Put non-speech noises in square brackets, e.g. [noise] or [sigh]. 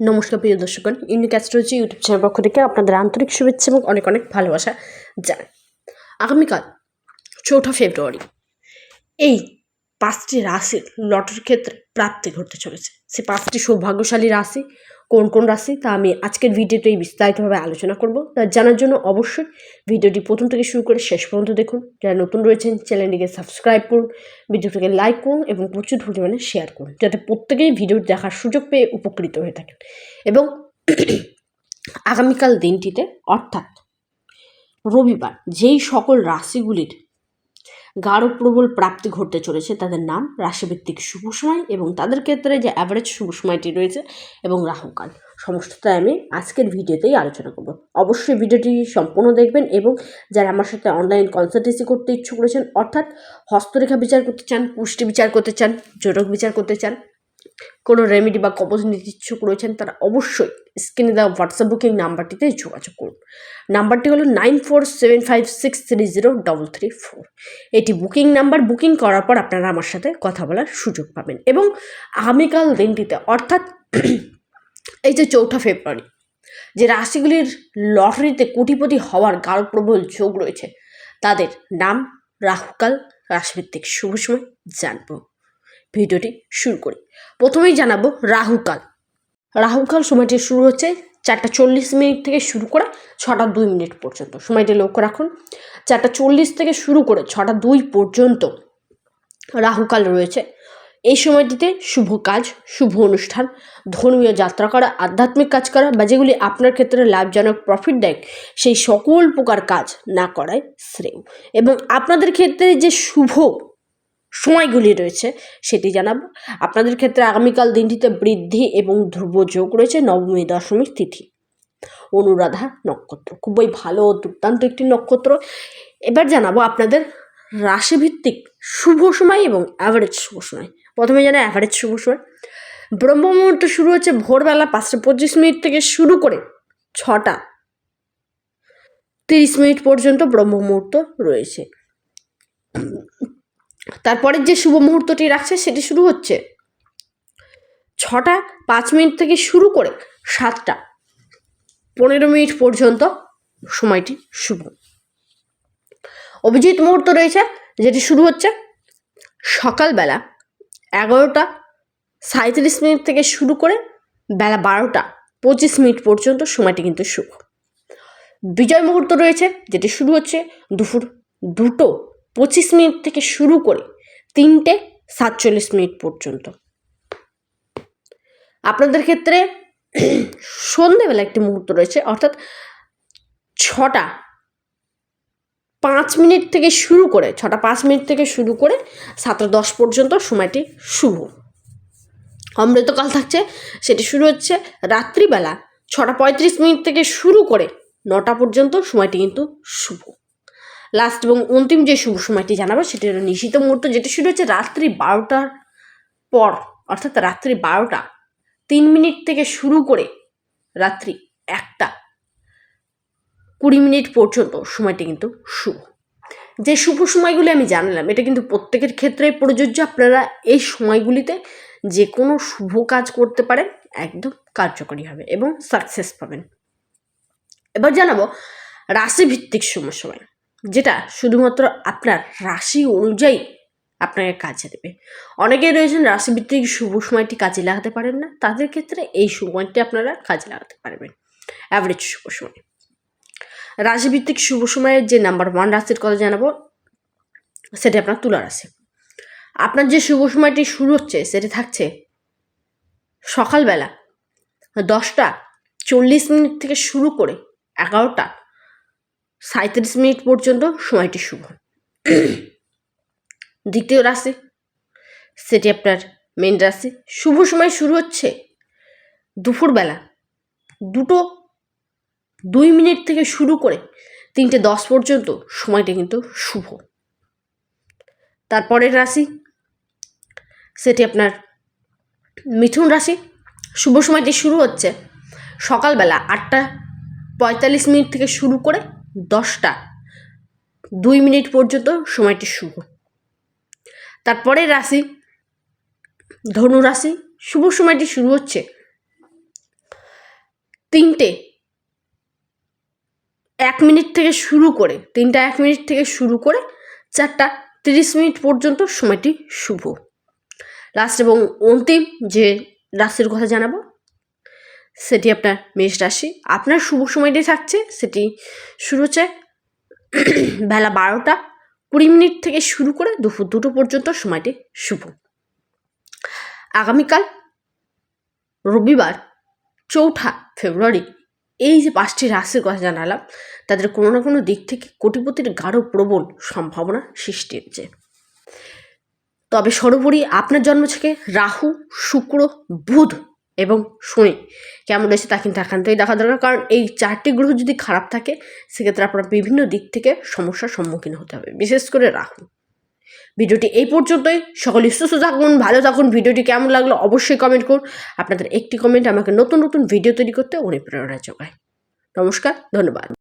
নমস্কার প্রিয় দর্শকগণ, ইউনিক অ্যাস্ট্রোলজি ইউটিউব চ্যানেল পক্ষ থেকে আপনাদের আন্তরিক শুভেচ্ছা এবং অনেক অনেক ভালোবাসা জানাই। আগামীকাল চৌঠা ফেব্রুয়ারি, এই পাঁচটি রাশির লটের ক্ষেত্রে প্রাপ্তি ঘটতে চলেছে। সে পাঁচটি সৌভাগ্যশালী রাশি কোন কোন রাশি, তা আমি আজকের ভিডিওতেই বিস্তারিতভাবে আলোচনা করব। তা জানার জন্য অবশ্যই ভিডিওটি প্রথম থেকে শুরু করে শেষ পর্যন্ত দেখুন। যারা নতুন রয়েছেন, চ্যানেলটিকে সাবস্ক্রাইব করুন, ভিডিওটিকে লাইক করুন এবং প্রচুর পরিমাণে শেয়ার করুন, যাতে প্রত্যেকেই ভিডিও দেখার সুযোগ পেয়ে উপকৃত হয়ে থাকেন। এবং আগামীকাল দিনটিতে অর্থাৎ রবিবার, যেই সকল রাশিগুলির গাঢ় প্রবল প্রাপ্তি ঘটতে চলেছে তাদের নাম রাশিভিত্তিক শুভ সময় এবং তাদের ক্ষেত্রে যে অ্যাভারেজ শুভ সময়টি রয়েছে এবং রাহুকাল। সমস্তটা আমি আজকের ভিডিওতেই আলোচনা করব। অবশ্যই ভিডিওটি সম্পূর্ণ দেখবেন এবং যারা আমার সাথে অনলাইন কনসালটেন্সি করতে ইচ্ছুক রয়েছেন, অর্থাৎ হস্তরেখা বিচার করতে চান, পুষ্টি বিচার করতে চান জোটক বিচার করতে চান কোনো রেমেডি বা কবচ নিতে ইচ্ছুক রয়েছেন, তারা অবশ্যই স্ক্রিনে দেওয়া হোয়াটসঅ্যাপ বুকিং নাম্বারটিতে যোগাযোগ করুন। নাম্বারটি হলো nine four seven five six three zero double three four এটি বুকিং নাম্বার বুকিং করার পর আপনারা আমার সাথে কথা বলার সুযোগ পাবেন। এবং আগামীকাল দিনটিতে, অর্থাৎ এই যে চৌঠা ফেব্রুয়ারি যে রাশিগুলির লটারিতে কোটিপতি হওয়ার গাঢ় প্রবল যোগ রয়েছে, তাদের নাম রাহুকাল, রাশিভিত্তিক শুভ সময় জানব। ভিডিওটি শুরু করি। প্রথমেই জানাব রাহুকাল। রাহুকাল সময়টি শুরু হচ্ছে চারটা চল্লিশ মিনিট থেকে শুরু করে ছটা দুই মিনিট পর্যন্ত। সময়টি লক্ষ্য রাখুন, চারটা চল্লিশ থেকে শুরু করে ছটা দুই পর্যন্ত রাহুকাল রয়েছে। এই সময়টিতে শুভ কাজ, শুভ অনুষ্ঠান, ধর্মীয় যাত্রা করা, আধ্যাত্মিক কাজ করা বা যেগুলি আপনার ক্ষেত্রে লাভজনক প্রফিট দেয়, সেই সকল প্রকার কাজ না করায় শ্রেয়। এবং আপনাদের ক্ষেত্রে যে শুভ সময়গুলি রয়েছে, সেটি জানাব। আপনাদের ক্ষেত্রে আগামীকাল দিনটিতে বৃদ্ধি এবং ধ্রুব যোগ রয়েছে, নবমী দশমীর তিথি। অনুরাধা নক্ষত্র, খুবই ভালো দুর্দান্ত একটি নক্ষত্র। এবার জানাব আপনাদের রাশিভিত্তিক শুভ সময় এবং অ্যাভারেজ শুভ সময়। প্রথমে জানা অ্যাভারেজ শুভ সময়। ব্রহ্ম মুহূর্ত শুরু হচ্ছে ভোরবেলা পাঁচটা পঁচিশ মিনিট থেকে শুরু করে ছটা তিরিশ মিনিট পর্যন্ত ব্রহ্ম মুহূর্ত রয়েছে। তারপরের যে শুভ মুহূর্তটি রাখছে সেটি শুরু হচ্ছে ছটা পাঁচ মিনিট থেকে শুরু করে সাতটা। পনেরো মিনিট পর্যন্ত সময়টি শুভ। অভিজিৎ মুহূর্ত রয়েছে, যেটি শুরু হচ্ছে সকালবেলা এগারোটা সাঁত্রিশ মিনিট থেকে শুরু করে বেলা বারোটা পঁচিশ মিনিট পর্যন্ত সময়টি কিন্তু শুভ। বিজয় মুহূর্ত রয়েছে, যেটি শুরু হচ্ছে দুপুর দুটো পঁচিশ মিনিট থেকে শুরু করে তিনটে সাতচল্লিশ মিনিট পর্যন্ত। আপনাদের ক্ষেত্রে সন্ধেবেলা একটি মুহূর্ত রয়েছে, অর্থাৎ ছটা পাঁচ মিনিট থেকে শুরু করে, ছটা পাঁচ মিনিট থেকে শুরু করে সাতটা দশ পর্যন্ত সময়টি শুভ। অমৃতকাল থাকছে, সেটি শুরু হচ্ছে রাত্রিবেলা ছটা পঁয়ত্রিশ মিনিট থেকে শুরু করে নটা পর্যন্ত সময়টি কিন্তু শুভ। লাস্ট এবং অন্তিম যে শুভ সময়টি জানাব, সেটি হলো নিশিত মুহূর্ত, যেটি শুরু হচ্ছে রাত্রি বারোটার পর, অর্থাৎ রাত্রি বারোটা। তিন মিনিট থেকে শুরু করে রাত্রি একটা, কুড়ি মিনিট পর্যন্ত সময়টি কিন্তু শুভ। যে শুভ সময়গুলি আমি জানলাম, এটা কিন্তু প্রত্যেকের ক্ষেত্রে প্রযোজ্য। আপনারা এই সময়গুলিতে যে কোনো শুভ কাজ করতে পারেন, একদম কার্যকরী হবে এবং সাকসেস পাবেন। এবার জানাব রাশিভিত্তিক শুভ সময়। যেটা শুধুমাত্র আপনার রাশি অনুযায়ী আপনাকে কাজে দেবে। অনেকেই রয়েছেন রাশিভিত্তিক শুভ সময়টি কাজে লাগাতে পারেন না, তাদের ক্ষেত্রে এই সময়টি আপনারা কাজে লাগাতে পারবেন অ্যাভারেজ শুভ সময়। রাশিভিত্তিক শুভ সময়ের যে নাম্বার ওয়ান রাশির কথা জানাব, সেটি আপনার তুলা রাশি। আপনার যে শুভ সময়টি শুরু হচ্ছে, সেটি থাকছে সকালবেলা দশটা চল্লিশ মিনিট থেকে শুরু করে এগারোটা সাঁত্রিশ মিনিট পর্যন্ত সময়টি শুভ। দ্বিতীয় রাশি, সেটি আপনার মেন রাশি। শুভ সময় শুরু হচ্ছে দুপুরবেলা। দুটো দুই মিনিট থেকে শুরু করে তিনটে দশ পর্যন্ত সময়টা কিন্তু শুভ। তারপরের রাশি, সেটি আপনার মিথুন রাশি। শুভ সময়টি শুরু হচ্ছে সকালবেলা আটটা পঁয়তাল্লিশ মিনিট থেকে শুরু করে দশটা। দুই মিনিট পর্যন্ত সময়টি শুভ। তারপরে রাশি, ধনু রাশি, শুভ সময়টি শুরু হচ্ছে তিনটে। এক মিনিট থেকে শুরু করে, তিনটা এক মিনিট থেকে শুরু করে চারটা তিরিশ মিনিট পর্যন্ত সময়টি শুভ। লাস্ট এবং অন্তিম যে রাশির কথা জানাব সেটি আপনার মেষ রাশি। আপনার শুভ সময়টি থাকছে, সেটি শুরু হচ্ছে [clears throat] বেলা বারোটা কুড়ি মিনিট থেকে শুরু করে দুপুর দুটো পর্যন্ত সময়টি শুভ। আগামীকাল রবিবার চৌঠা ফেব্রুয়ারি, এই যে পাঁচটি রাশির কথা জানালাম, তাদের কোনো না কোনো দিক থেকে কোটিপতির গাঢ় প্রবল সম্ভাবনা সৃষ্টি হচ্ছে। তবে সর্বোপরি আপনার জন্ম থেকে রাহু, শুক্র, বুধ এবং শনি। কেমন রয়েছে তা কিন্তু একান্তই দেখা দরকার। কারণ এই চারটি গ্রহ যদি খারাপ থাকে, সেক্ষেত্রে আপনার বিভিন্ন দিক থেকে সমস্যার সম্মুখীন হতে হবে। বিশেষ করে রাখুন ভিডিওটি এই পর্যন্তই। সকলে সুস্থ থাকুন, ভালো থাকুন। ভিডিওটি কেমন লাগল অবশ্যই কমেন্ট করুন। আপনাদের একটি কমেন্ট আমাকে নতুন নতুন ভিডিও তৈরি করতে অনুপ্রেরণা যোগায়। নমস্কার, ধন্যবাদ।